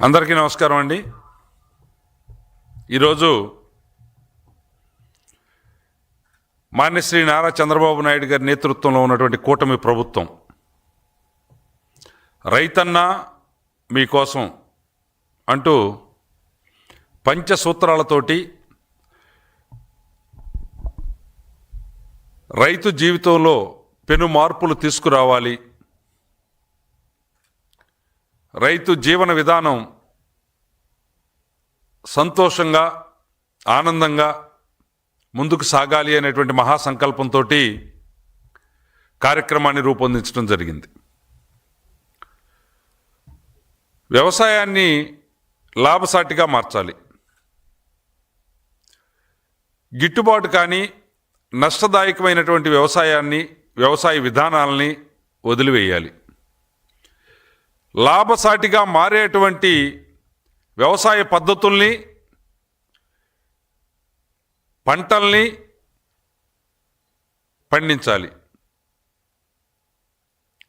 అందరికీ నమస్కారం అండి. ఈరోజు మాన్యశ్రీ నారా చంద్రబాబు నాయుడు గారి నేతృత్వంలో ఉన్నటువంటి కూటమి ప్రభుత్వం రైతన్న మీకోసం అంటూ పంచసూత్రాలతోటి రైతు జీవితంలో పెను మార్పులు తీసుకురావాలి రైతు జీవన విధానం సంతోషంగా ఆనందంగా ముందుకు సాగాలి అనేటువంటి మహాసంకల్పంతో కార్యక్రమాన్ని రూపొందించడం జరిగింది. వ్యవసాయాన్ని లాభసాటిగా మార్చాలి. గిట్టుబాటు కానీ నష్టదాయకమైనటువంటి వ్యవసాయాన్ని వ్యవసాయ విధానాలని వదిలివేయాలి. లాభసాటిగా మారేటువంటి వ్యవసాయ పద్ధతుల్ని పంటల్ని పండించాలి.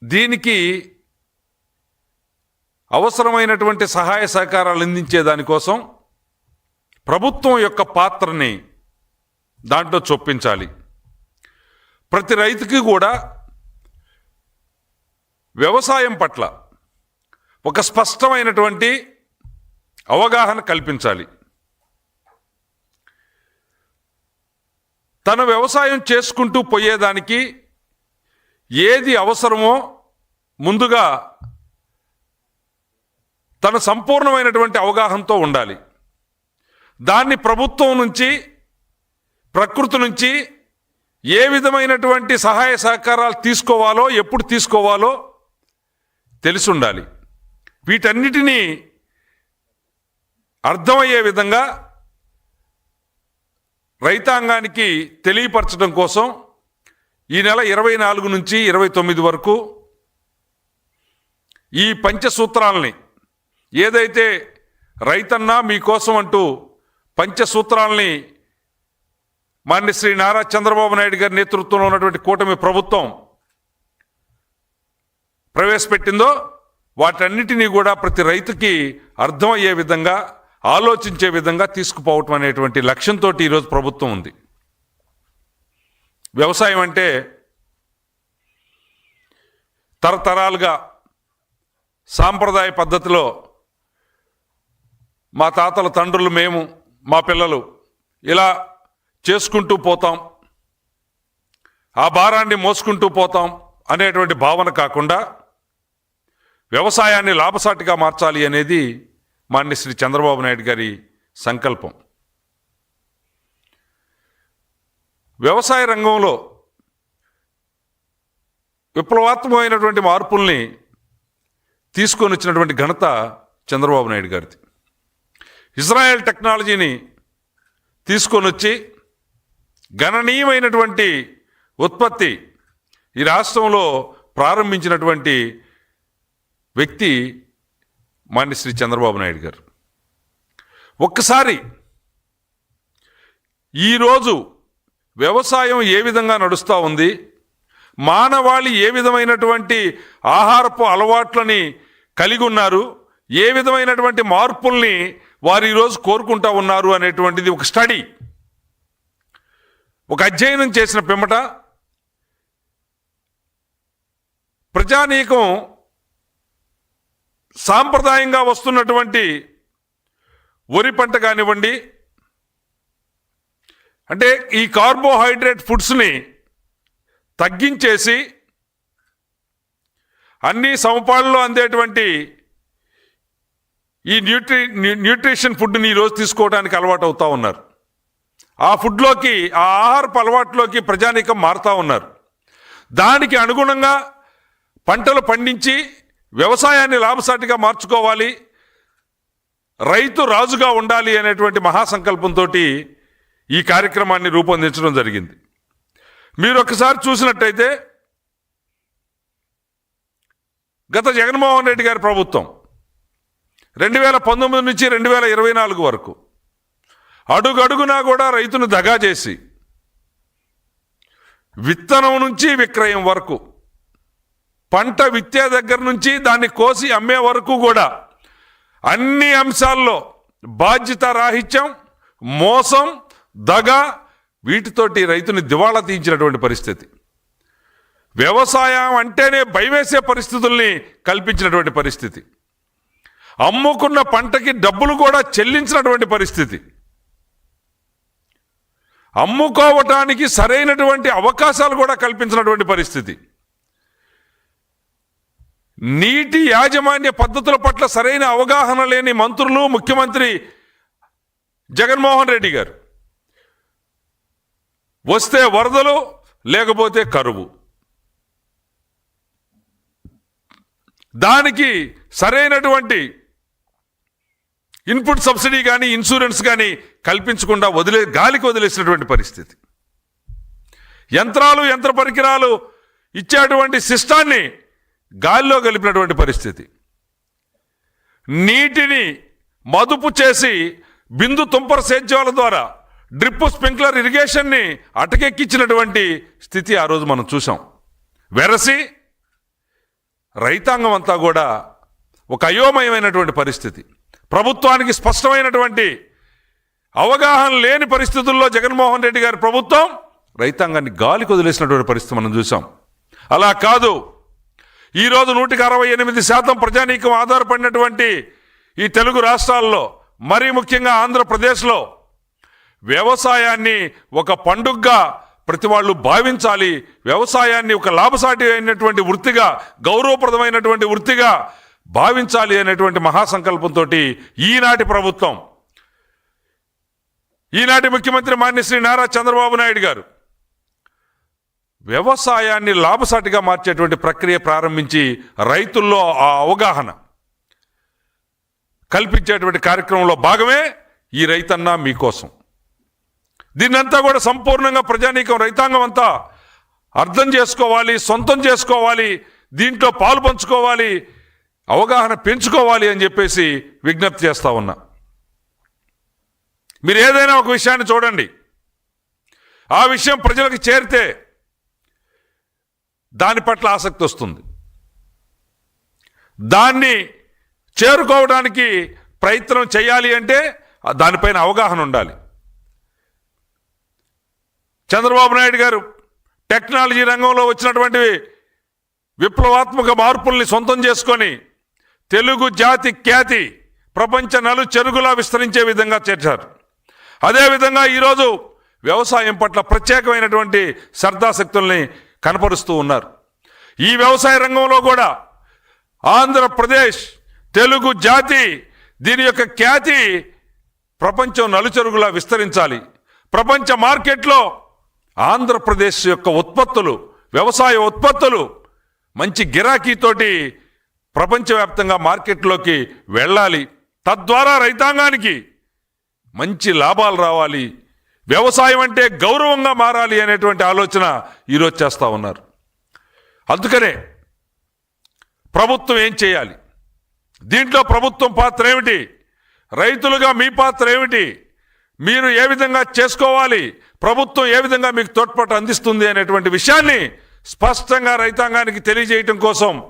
దీనికి అవసరమైనటువంటి సహాయ సహకారాలు అందించే దానికోసం ప్రభుత్వం యొక్క పాత్రని దాంట్లో చొప్పించాలి. ప్రతి రైతుకి కూడా వ్యవసాయం పట్ల ఒక స్పష్టమైనటువంటి అవగాహన కల్పించాలి. తన వ్యవసాయం చేసుకుంటూ పోయేదానికి ఏది అవసరమో ముందుగా తన సంపూర్ణమైనటువంటి అవగాహనతో ఉండాలి. దాన్ని ప్రభుత్వం నుంచి ప్రకృతి నుంచి ఏ విధమైనటువంటి సహాయ సహకారాలు తీసుకోవాలో ఎప్పుడు తీసుకోవాలో తెలిసి ఉండాలి. వీటన్నిటినీ అర్థమయ్యే విధంగా రైతాంగానికి తెలియపరచడం కోసం ఈ నెల ఇరవై నాలుగు నుంచి ఇరవై తొమ్మిది వరకు ఈ పంచసూత్రాలని ఏదైతే రైతన్నా మీకోసం అంటూ పంచసూత్రాలని మాన్య శ్రీ నారా చంద్రబాబు నాయుడు గారి నేతృత్వంలో ఉన్నటువంటి కూటమి ప్రభుత్వం ప్రవేశపెట్టిందో వాటన్నిటినీ కూడా ప్రతి రైతుకి అర్థమయ్యే విధంగా ఆలోచించే విధంగా తీసుకుపోవటం అనేటువంటి లక్ష్యంతో ఈరోజు ప్రభుత్వం ఉంది. వ్యవసాయం అంటే తరతరాలుగా సాంప్రదాయ పద్ధతిలో మా తాతల తండ్రులు మేము మా పిల్లలు ఇలా చేసుకుంటూ పోతాం. ఆ భారాన్ని మోసుకుంటూ పోతాం అనేటువంటి భావన కాకుండా వ్యవసాయాన్ని లాభసాటిగా మార్చాలి అనేది మాన్య శ్రీ చంద్రబాబు నాయుడు గారి సంకల్పం. వ్యవసాయ రంగంలో విప్లవాత్మకమైనటువంటి మార్పుల్ని తీసుకొని వచ్చినటువంటి ఘనత చంద్రబాబు నాయుడు గారిది. ఇజ్రాయెల్ టెక్నాలజీని తీసుకొని వచ్చి గణనీయమైనటువంటి ఉత్పత్తి ఈ రాష్ట్రంలో ప్రారంభించినటువంటి వ్యక్తి మాన్య శ్రీ చంద్రబాబు నాయుడు గారు. ఒక్కసారి ఈరోజు వ్యవసాయం ఏ విధంగా నడుస్తూ ఉంది మానవాళి ఏ విధమైనటువంటి ఆహారపు అలవాట్లని కలిగి ఉన్నారు ఏ విధమైనటువంటి మార్పుల్ని వారు ఈరోజు కోరుకుంటా ఉన్నారు అనేటువంటిది ఒక స్టడీ ఒక అధ్యయనం చేసిన పిమ్మట ప్రజానీకం సాంప్రదాయంగా వస్తున్నటువంటి వరి పంట కానివ్వండి అంటే ఈ కార్బోహైడ్రేట్ ఫుడ్స్ని తగ్గించేసి అన్ని సమపాలలో అందేటువంటి ఈ న్యూట్రి న్యూట్రిషన్ ఫుడ్ని ఈరోజు తీసుకోవడానికి అలవాటు అవుతా ఉన్నారు. ఆ ఫుడ్లోకి ఆ ఆహారపు అలవాట్లోకి ప్రజానీకం మారుతూ ఉన్నారు. దానికి అనుగుణంగా పంటలు పండించి వ్యవసాయాన్ని లాభసాటిగా మార్చుకోవాలి రైతు రాజుగా ఉండాలి అనేటువంటి మహాసంకల్పంతో ఈ కార్యక్రమాన్ని రూపొందించడం జరిగింది. మీరు ఒకసారి చూసినట్టయితే గత జగన్మోహన్ రెడ్డి గారి ప్రభుత్వం రెండు వేల పంతొమ్మిది నుంచి రెండు వేల ఇరవై నాలుగు వరకు అడుగడుగునా కూడా రైతును దగా చేసి విత్తనం నుంచి విక్రయం వరకు పంట విత్తే దగ్గర నుంచి దాన్ని కోసి అమ్మే వరకు కూడా అన్ని అంశాల్లో బాధ్యత రాహిత్యం మోసం దగ వీటితోటి రైతుని దివాళా తీయించినటువంటి పరిస్థితి. వ్యవసాయం అంటేనే భయవేసే పరిస్థితుల్ని కల్పించినటువంటి పరిస్థితి. అమ్ముకున్న పంటకి డబ్బులు కూడా చెల్లించినటువంటి పరిస్థితి. అమ్ముకోవటానికి సరైనటువంటి అవకాశాలు కూడా కల్పించినటువంటి పరిస్థితి. నీటి యాజమాన్య పద్ధతుల పట్ల సరైన అవగాహన లేని మంత్రులు ముఖ్యమంత్రి జగన్మోహన్ రెడ్డి గారు. వస్తే వరదలు లేకపోతే కరువు. దానికి సరైనటువంటి ఇన్పుట్ సబ్సిడీ కానీ ఇన్సూరెన్స్ కానీ కల్పించకుండా వదిలే గాలికి వదిలేసినటువంటి పరిస్థితి. యంత్రాలు యంత్ర పరికరాలు ఇచ్చేటువంటి సిస్టాన్ని గాలిలో కలిపినటువంటి పరిస్థితి. నీటిని మదుపు చేసి బిందు తుంపర సేద్యాల ద్వారా డ్రిప్ స్ప్రింక్లర్ ఇరిగేషన్ని అటకెక్కించినటువంటి స్థితి ఆ రోజు మనం చూసాం వెరసి రైతాంగం అంతా కూడా ఒక అయోమయమైనటువంటి పరిస్థితి. ప్రభుత్వానికి స్పష్టమైనటువంటి అవగాహన లేని పరిస్థితుల్లో జగన్మోహన్ రెడ్డి గారి ప్రభుత్వం రైతాంగాన్ని గాలి కుదిలేసినటువంటి పరిస్థితి మనం చూసాం అలా కాదు ఈరోజు నూటికి అరవై ఎనిమిది శాతం ప్రజానీకం ఆధారపడినటువంటి ఈ తెలుగు రాష్ట్రాల్లో మరీ ముఖ్యంగా ఆంధ్రప్రదేశ్లో వ్యవసాయాన్ని ఒక పండుగగా ప్రతి వాళ్ళు భావించాలి. వ్యవసాయాన్ని ఒక లాభసాటి అయినటువంటి వృత్తిగా గౌరవప్రదమైనటువంటి వృత్తిగా భావించాలి అనేటువంటి మహాసంకల్పంతో ఈనాటి ప్రభుత్వం ఈనాటి ముఖ్యమంత్రి మాన్యశ్రీ నారా చంద్రబాబు నాయుడు గారు వ్యవసాయాన్ని లాభసాటిగా మార్చేటువంటి ప్రక్రియ ప్రారంభించి రైతుల్లో ఆ అవగాహన కల్పించేటువంటి కార్యక్రమంలో భాగమే ఈ రైతన్న మీకోసం. దీన్నంతా కూడా సంపూర్ణంగా ప్రజానీకం రైతాంగం అంతా అర్థం చేసుకోవాలి సొంతం చేసుకోవాలి దీంట్లో పాలు పంచుకోవాలి అవగాహన పెంచుకోవాలి అని చెప్పేసి విజ్ఞప్తి చేస్తా ఉన్నా. మీరు ఏదైనా ఒక విషయాన్ని చూడండి. ఆ విషయం ప్రజలకు చేరితే దాని పట్ల ఆసక్తి వస్తుంది. దాన్ని చేరుకోవడానికి ప్రయత్నం చేయాలి అంటే దానిపైన అవగాహన ఉండాలి. చంద్రబాబు నాయుడు గారు టెక్నాలజీ రంగంలో వచ్చినటువంటి విప్లవాత్మక మార్పుల్ని సొంతం చేసుకొని తెలుగు జాతి ఖ్యాతి ప్రపంచ నలు చెరుగులా విస్తరించే విధంగా చేర్చారు. అదేవిధంగా ఈరోజు వ్యవసాయం పట్ల ప్రత్యేకమైనటువంటి శ్రద్ధాశక్తుల్ని కనపరుస్తూ ఉన్నారు. ఈ వ్యవసాయ రంగంలో కూడా ఆంధ్రప్రదేశ్ తెలుగు జాతి దీని యొక్క ఖ్యాతి ప్రపంచం నలుచెరుగులా విస్తరించాలి. ప్రపంచ మార్కెట్లో ఆంధ్రప్రదేశ్ యొక్క ఉత్పత్తులు వ్యవసాయ ఉత్పత్తులు మంచి గిరాకీతోటి ప్రపంచవ్యాప్తంగా మార్కెట్లోకి వెళ్ళాలి. తద్వారా రైతాంగానికి మంచి లాభాలు రావాలి. వ్యవసాయం అంటే గౌరవంగా మారాలి అనేటువంటి ఆలోచన ఈరోజు చేస్తూ ఉన్నారు. అందుకనే ప్రభుత్వం ఏం చేయాలి? దీంట్లో ప్రభుత్వం పాత్ర ఏమిటి? రైతులుగా మీ పాత్ర ఏమిటి? మీరు ఏ విధంగా చేసుకోవాలి? ప్రభుత్వం ఏ విధంగా మీకు తోడ్పాటు అందిస్తుంది అనేటువంటి విషయాన్ని స్పష్టంగా రైతాంగానికి తెలియజేయటం కోసం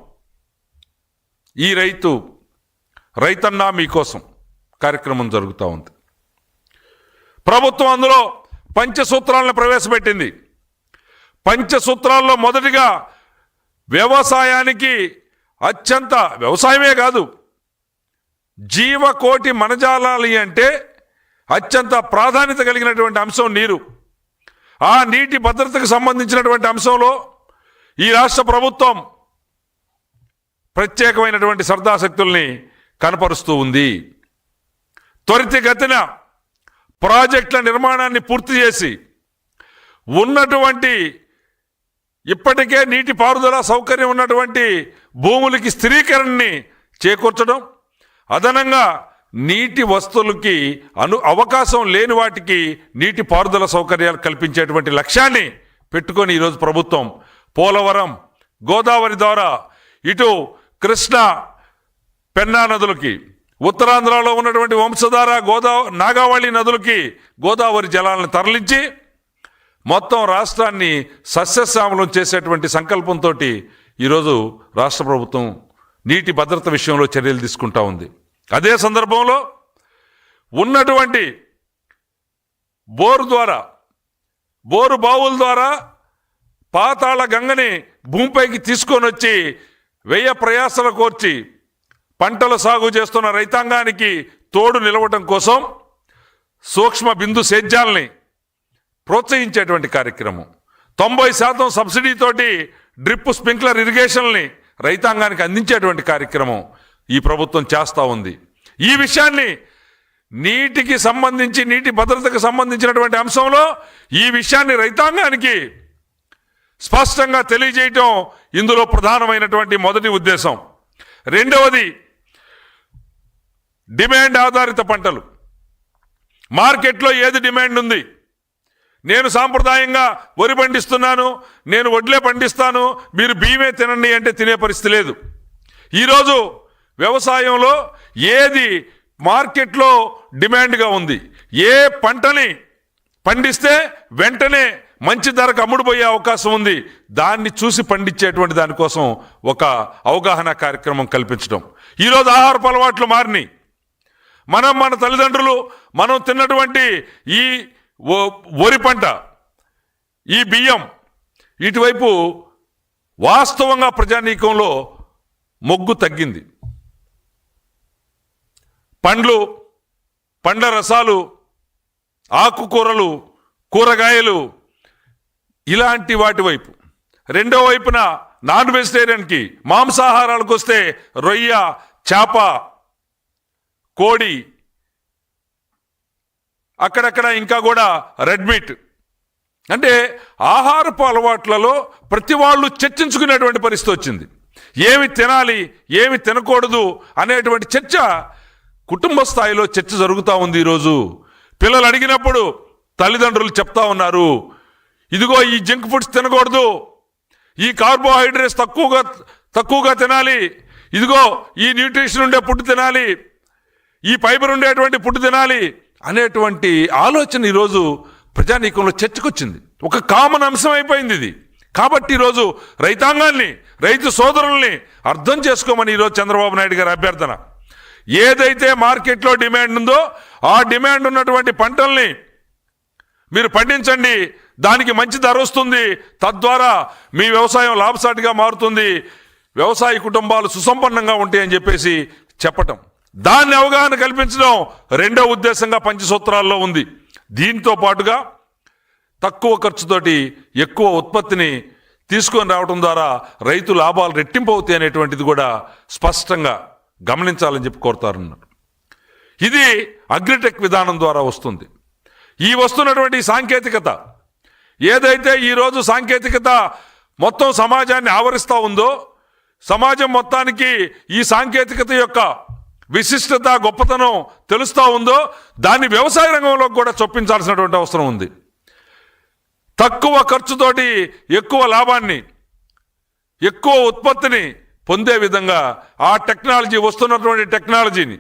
ఈ రైతు రైతన్నా మీకోసం కార్యక్రమం జరుగుతూ ఉంది. ప్రభుత్వం అందులో పంచసూత్రాలను ప్రవేశపెట్టింది. పంచసూత్రాల్లో మొదటిగా వ్యవసాయానికి అత్యంత వ్యవసాయమే కాదు జీవకోటి మనజాలాలి అంటే అత్యంత ప్రాధాన్యత కలిగినటువంటి అంశం నీరు. ఆ నీటి భద్రతకు సంబంధించినటువంటి అంశంలో ఈ రాష్ట్ర ప్రభుత్వం ప్రత్యేకమైనటువంటి శ్రద్ధాశక్తుల్ని కనపరుస్తూ ఉంది. త్వరితగతిన ప్రాజెక్టుల నిర్మాణాన్ని పూర్తి చేసి ఉన్నటువంటి ఇప్పటికే నీటి పారుదల సౌకర్యం ఉన్నటువంటి భూములకి స్థిరీకరణని చేకూర్చడం అదనంగా నీటి వస్తువులకి అను అవకాశం లేని వాటికి నీటి పారుదల సౌకర్యాలు కల్పించేటువంటి లక్ష్యాన్ని పెట్టుకొని ఈరోజు ప్రభుత్వం పోలవరం గోదావరి ద్వారా ఇటు కృష్ణ పెన్నా నదులకి ఉత్తరాంధ్రలో ఉన్నటువంటి వంశధార గోదా నాగావళి నదులకి గోదావరి జలాలను తరలించి మొత్తం రాష్ట్రాన్ని సస్యశ్యామలం చేసేటువంటి సంకల్పంతో ఈరోజు రాష్ట్ర ప్రభుత్వం నీటి భద్రత విషయంలో చర్యలు తీసుకుంటా ఉంది. అదే సందర్భంలో ఉన్నటువంటి బోరు ద్వారా బోరు బావుల ద్వారా పాతాళ గంగని భూమిపైకి తీసుకొని వచ్చి వ్యయ ప్రయాసలు కోర్చి పంటల సాగు చేస్తున్న రైతాంగానికి తోడు నిలవటం కోసం సూక్ష్మ బిందు సేద్యాల్ని ప్రోత్సహించేటువంటి కార్యక్రమం. తొంభై శాతం సబ్సిడీతోటి డ్రిప్ స్ప్రింక్లర్ ఇరిగేషన్ని రైతాంగానికి అందించేటువంటి కార్యక్రమం ఈ ప్రభుత్వం చేస్తూ ఉంది. ఈ విషయాన్ని నీటికి సంబంధించి నీటి భద్రతకు సంబంధించినటువంటి అంశంలో ఈ విషయాన్ని రైతాంగానికి స్పష్టంగా తెలియజేయటం ఇందులో ప్రధానమైనటువంటి మొదటి ఉద్దేశం. రెండవది డిమాండ్ ఆధారిత పంటలు. మార్కెట్లో ఏది డిమాండ్ ఉంది? నేను సాంప్రదాయంగా వరి పండిస్తున్నాను నేను వడ్లే పండిస్తాను మీరు బియ్యమే తినండి అంటే తినే పరిస్థితి లేదు. ఈరోజు వ్యవసాయంలో ఏది మార్కెట్లో డిమాండ్గా ఉంది? ఏ పంటని పండిస్తే వెంటనే మంచి ధరకు అమ్ముడుపోయే అవకాశం ఉంది? దాన్ని చూసి పండించేటువంటి దానికోసం ఒక అవగాహన కార్యక్రమం కల్పించడం. ఈరోజు ఆహారపు అలవాట్లు మారినాయి. మనం మన తల్లిదండ్రులు మనం తిన్నటువంటి ఈ వరి పంట ఈ బియ్యం ఇటువైపు వాస్తవంగా ప్రజానీకంలో మొగ్గు తగ్గింది. పండ్లు పండ్ల రసాలు ఆకుకూరలు కూరగాయలు ఇలాంటి వాటి వైపు. రెండో వైపున నాన్ వెజిటేరియన్కి మాంసాహారాలకు వస్తే రొయ్య చేప కోడి అక్కడక్కడ ఇంకా కూడా రెడ్ మీట్. అంటే ఆహారపు అలవాట్లలో ప్రతి వాళ్ళు చర్చించుకునేటువంటి పరిస్థితి వచ్చింది. ఏమి తినాలి ఏమి తినకూడదు అనేటువంటి చర్చ కుటుంబ స్థాయిలో చర్చ జరుగుతూ ఉంది ఈరోజు. పిల్లలు అడిగినప్పుడు తల్లిదండ్రులు చెప్తా ఉన్నారు ఇదిగో ఈ జంక్ ఫుడ్స్ తినకూడదు ఈ కార్బోహైడ్రేట్స్ తక్కువగా తక్కువగా తినాలి ఇదిగో ఈ న్యూట్రిషన్ ఉండే ఫుడ్ తినాలి ఈ ఫైబర్ ఉండేటువంటి పుట్టు తినాలి అనేటువంటి ఆలోచన ఈరోజు ప్రజానీకంలో చర్చకొచ్చింది. ఒక కామన్ అంశం అయిపోయింది ఇది. కాబట్టి ఈరోజు రైతాంగాన్ని రైతు సోదరుల్ని అర్థం చేసుకోమని ఈరోజు చంద్రబాబు నాయుడు గారి అభ్యర్థన. ఏదైతే మార్కెట్లో డిమాండ్ ఉందో ఆ డిమాండ్ ఉన్నటువంటి పంటల్ని మీరు పండించండి దానికి మంచి ధర వస్తుంది తద్వారా మీ వ్యవసాయం లాభసాటిగా మారుతుంది వ్యవసాయ కుటుంబాలు సుసంపన్నంగా ఉంటాయని చెప్పేసి చెప్పటం. దాన్ని అవగాహన కల్పించడం రెండో ఉద్దేశంగా పంచసూత్రాల్లో ఉంది. దీంతో పాటుగా తక్కువ ఖర్చుతోటి ఎక్కువ ఉత్పత్తిని తీసుకొని రావడం ద్వారా రైతు లాభాలు రెట్టింపు అవుతాయి అనేటువంటిది కూడా స్పష్టంగా గమనించాలని చెప్పి కోరుతారన్నారు ఇది అగ్రిటెక్ విధానం ద్వారా వస్తుంది. ఈ వస్తున్నటువంటి సాంకేతికత ఏదైతే ఈరోజు సాంకేతికత మొత్తం సమాజాన్ని ఆవరిస్తూ ఉందో సమాజం మొత్తానికి ఈ సాంకేతికత యొక్క విశిష్టత గొప్పతనం తెలుస్తూ ఉందో దాన్ని వ్యవసాయ రంగంలో కూడా చొప్పించాల్సినటువంటి అవసరం ఉంది. తక్కువ ఖర్చుతోటి ఎక్కువ లాభాన్ని ఎక్కువ ఉత్పత్తిని పొందే విధంగా ఆ టెక్నాలజీ వస్తున్నటువంటి టెక్నాలజీని